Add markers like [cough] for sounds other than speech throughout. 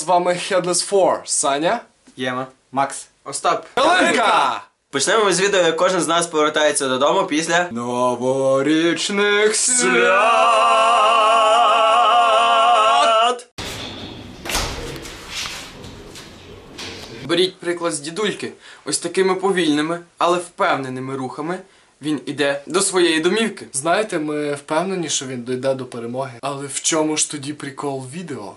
з вами Headless 4. Саня. Єма. Макс. Остап. Калинка! Почнемо ми з відео, як кожен з нас повертається додому після. Новорічних Свят! Беріть приклад з дідульки. Ось такими повільними, але впевненими рухами він іде до своєї домівки. Знаєте, ми впевнені, що він дойде до перемоги. Але в чому ж тоді прикол відео?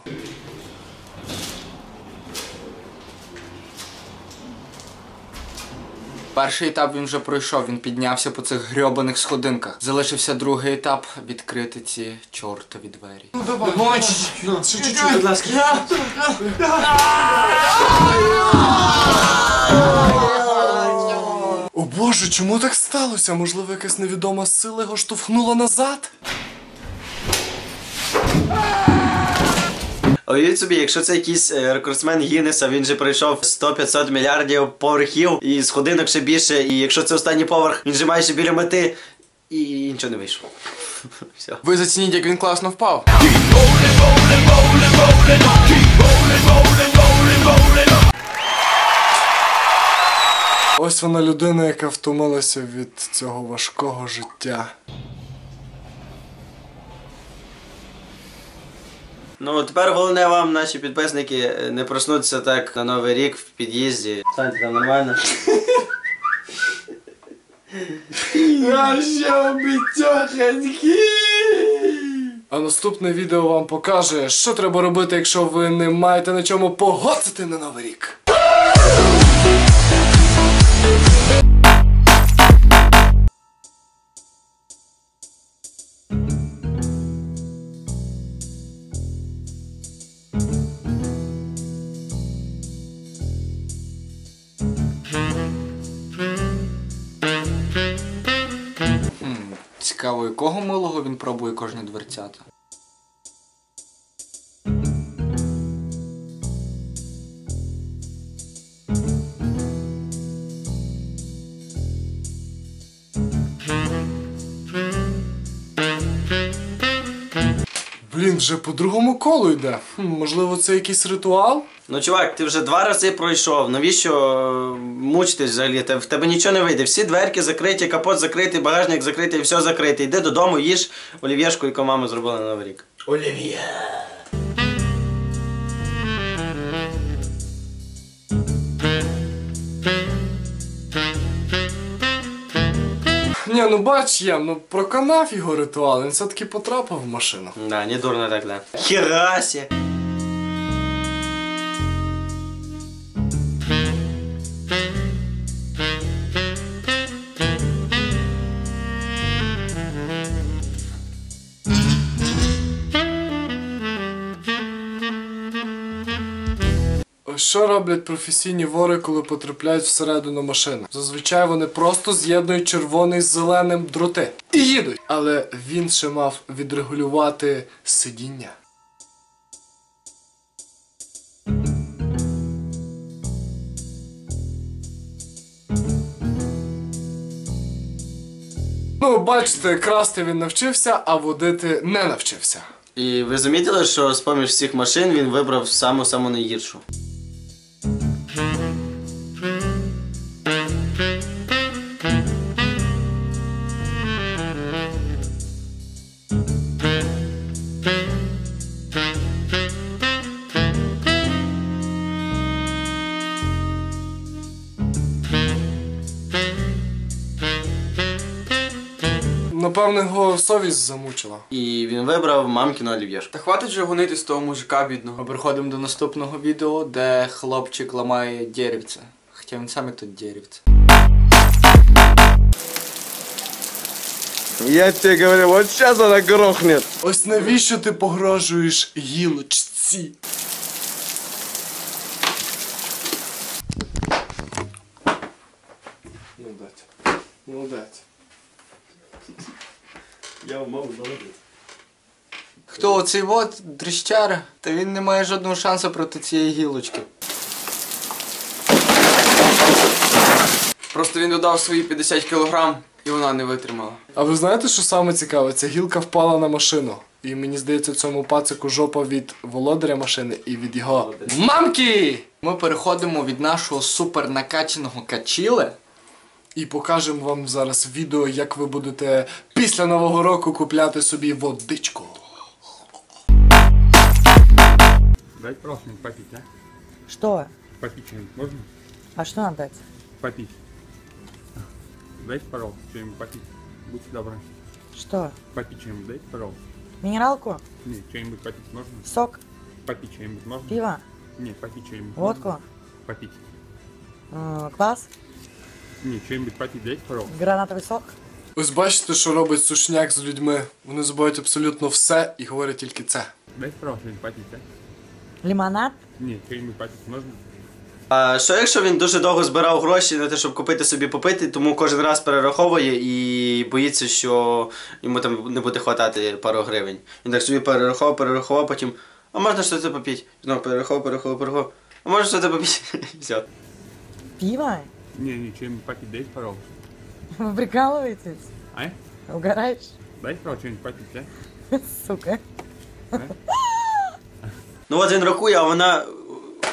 Перший етап він вже пройшов, він піднявся по цих грьобаних сходинках. Залишився другий етап відкрити ці чортові двері. Будь ласка. О боже, чому так сталося? Можливо, якась невідома сила його штовхнула назад? Уявіть собі, якщо це якийсь е, рекордсмен Гіннеса, він же пройшов 100-500 мільярдів поверхів і сходинок ще більше, і якщо це останній поверх, він же майже біля мети і нічого не вийшло. [laughs] Все. Ви зацініть, як він класно впав. Ось вона людина, яка втомилася від цього важкого життя. Ну тепер головне вам, наші підписники, не проснутися так на новий рік в під'їзді. Станьте там нормально. А наступне відео вам покаже, що треба робити, якщо ви не маєте на чому погоцити на новий рік. Цікаво, якого милого він пробує кожні дверцята. Блін, вже по другому колу йде. Хм, можливо, це якийсь ритуал? Ну, чувак, ти вже два рази пройшов. Навіщо е, мучитись взагалі? Те- В тебе нічого не вийде. Всі дверки закриті, капот закритий, багажник закритий, все закрите. Йди додому, їж олів'єшку, яку мама зробила на Новий рік. Олів'є. Ну бач я, ну проканав його ритуал, він все-таки потрапив в машину. Да, не дурно так, да. Херасі. Що роблять професійні вори, коли потрапляють всередину машини? Зазвичай вони просто з'єднують червоний з зеленим дроти і їдуть. Але він ще мав відрегулювати сидіння. Ну, бачите, красти він навчився, а водити не навчився. І ви замітили, що з поміж всіх машин він вибрав саму саму найгіршу. Напевно, його совість замучила. І він вибрав мамкіну олів'єшку. Та хватить же гонити з того мужика бідного. Переходимо до наступного відео, де хлопчик ламає деревце. Хоча він саме тут деревце. Я тебе говорю, вот сейчас она грохнет. Ось навіщо ти погрожуєш гілочці? Я умов Хто оцей вот дрищара? Та він не має жодного шансу проти цієї гілочки. Просто він додав свої 50 кілограм і вона не витримала. А ви знаєте, що саме цікаве? Ця гілка впала на машину. І мені здається, в цьому пацику жопа від володаря машини і від його мамки! Ми переходимо від нашого супер накачаного качіле. І покажемо вам зараз відео, як ви будете після Нового року купляти собі водичку. Дать просто попить, а? Что? Попить что-нибудь можно? А что надо дать? Попить. Дайте, пожалуйста, что-нибудь попить. Будьте добры. Что? Попить что-нибудь дайте, пожалуйста. Минералку? Не, что-нибудь попить можно? Сок? Попить что-нибудь можно? Пиво? Не, попить что-нибудь Водку? можно? Попить. М, Квас? Не, что-нибудь попить дайте, пожалуйста. Гранатовый сок? Ось бачите, що робить сушняк з людьми. Вони забувають абсолютно все і говорять тільки це. Дайте, пожалуйста, что-нибудь попить, а? Лимонад? Не, что-нибудь попить можно? А що якщо він дуже довго збирав гроші на те, щоб купити собі попити, тому кожен раз перераховує і боїться, що йому там не буде хватати пару гривень. Він так собі перераховував, перераховував, потім. А можна щось попити? Знову перераховував, перераховував, перераховував. А можна щось попити? Все. Пиво? Не, не, что-нибудь попить дайте, пожалуйста. Вы прикалываетесь? А? Угораешь? Дайте, пожалуйста, что-нибудь попить, [laughs] а? Сука. Ну от він рахує, а вона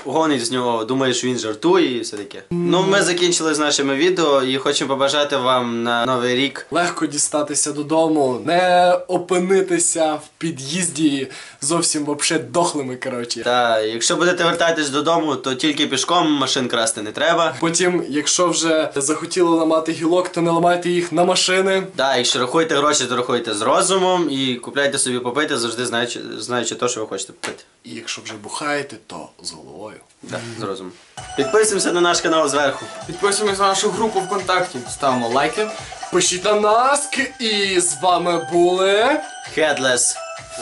гонить з нього, думає, що він жартує і все таке. Ну, ми закінчили з нашими відео і хочемо побажати вам на новий рік. Легко дістатися додому, не опинитися в під'їзді зовсім вообще дохлими, коротше. Та якщо будете вертатись додому, то тільки пішком машин красти не треба. Потім, якщо вже захотіли ламати гілок, то не ламайте їх на машини. Да, якщо рахуєте гроші, то рахуйте з розумом і купляйте собі попити, завжди знаючи, знаючи те, що ви хочете попити. І якщо вже бухаєте, то з головою. Да, зрозуміло. Підписуємося на наш канал зверху. Підписуємося на нашу групу ВКонтакті, ставимо лайки. Пишіть на нас, і з вами були. Headless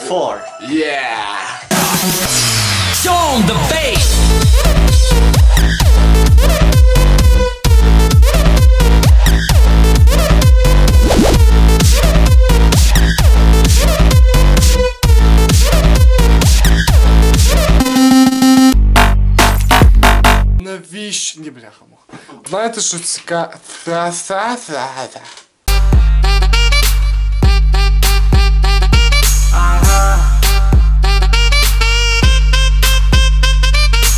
4. Yeah! on the bass. Навіщо? Ні, бляха. Знаєте, що цікаво?